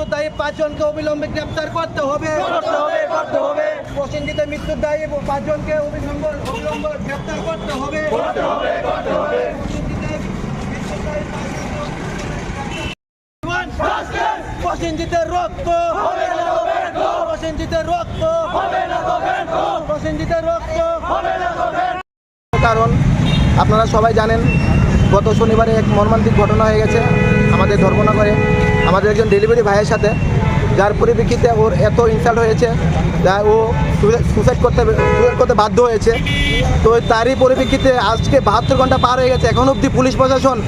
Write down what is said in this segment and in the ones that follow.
মৃত্যুর দায়ী পাঁচজনকে অবিলম্বে গ্রেপ্তার করতে হবে করতে হবে করতে হবে। প্রসেনজিতের মৃত্যুর দায়ী পাঁচজনকে অবিলম্ব অবিলম্ব গ্রেপ্তার করতে হবে। করতে হবে করতে হবে। প্রসেনজিতের রক্ত হবে না প্রসেনজিতের রক্ত হবে না প্রসেনজিতের রক্ত হবে না কারণ আপনারা সবাই জানেন গত শনিবারে এক মর্মান্তিক ঘটনা হয়ে গেছে আমাদের ধর্মনগরে। আমাদের একজন ডেলিভারি ভাইয়ের সাথে, যার পরিপ্রেক্ষিতে ওর এত ইনসাল্ট হয়েছে, যা ও সুসাইড করতে সুসাইড করতে বাধ্য হয়েছে। তো তারই পরিপ্রেক্ষিতে আজকে বাহাত্তর ঘণ্টা পার হয়ে গেছে। এখন অবধি পুলিশ প্রশাসন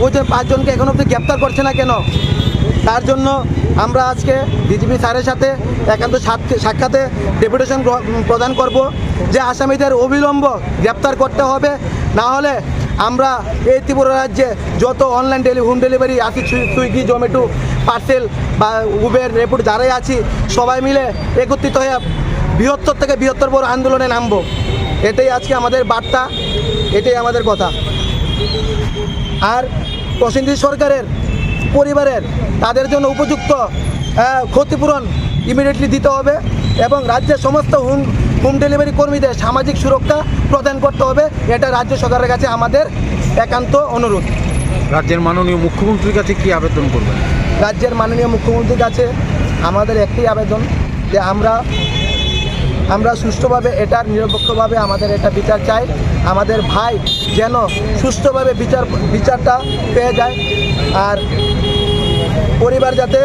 ওই যে পাঁচজনকে এখন অবধি গ্রেপ্তার করছে না কেন? তার জন্য আমরা আজকে ডিজিপি স্যারের সাথে একান্ত সাক্ষা- সাক্ষাতে ডেপুটেশন প্রদান করব, যে আসামিদের অবিলম্ব গ্রেপ্তার করতে হবে। না হলে আমরা এই ত্রিপুরা রাজ্যে যত অনলাইন ডেলি হোম ডেলিভারি আছি সুই- সুইগি, জোম্যাটো পার্সেল বা উবের রেপুট যারাই আছি, সবাই মিলে একত্রিত হয়ে বৃহত্তর থেকে বৃহত্তর বড় আন্দোলনে নামবো। এটাই আজকে আমাদের বার্তা, এটাই আমাদের কথা। আর প্রসেনজিৎ সরকারের পরিবারের তাদের জন্য উপযুক্ত ক্ষতিপূরণ ইমিডিয়েটলি দিতে হবে এবং রাজ্যের সমস্ত হোম হোম ডেলিভারি কর্মীদের সামাজিক সুরক্ষা প্রদান করতে হবে এটা রাজ্য সরকারের কাছে আমাদের একান্ত অনুরোধ। রাজ্যের মাননীয় মুখ্যমন্ত্রীর কাছে কি আবেদন করবেন? রাজ্যের মাননীয় মুখ্যমন্ত্রীর কাছে আমাদের একটি আবেদন যে আমরা আমরা সুষ্ঠুভাবে এটার নিরপেক্ষভাবে আমাদের এটা বিচার চাই। আমাদের ভাই যেন সুষ্ঠুভাবে বিচার বিচারটা পেয়ে যায় আর পরিবার যাতে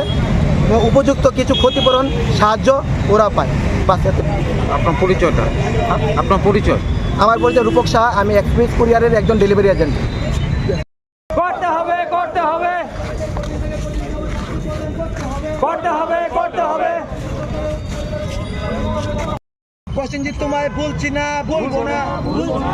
উপযুক্ত কিছু ক্ষতিপূরণ সাহায্য ওরা পায়। বাস আপনার পরিচয়টা? আপনার পরিচয়? আমার পরিচয় রূপক শাহ আমি এক্সপ্রেস কুরিয়ারের একজন ডেলিভারি এজেন্ট। করতে হবে করতে হবে। করতে হবে করতে হবে। প্রসেনজিৎ তোমায় বলছি না বলব না ভুলবো না।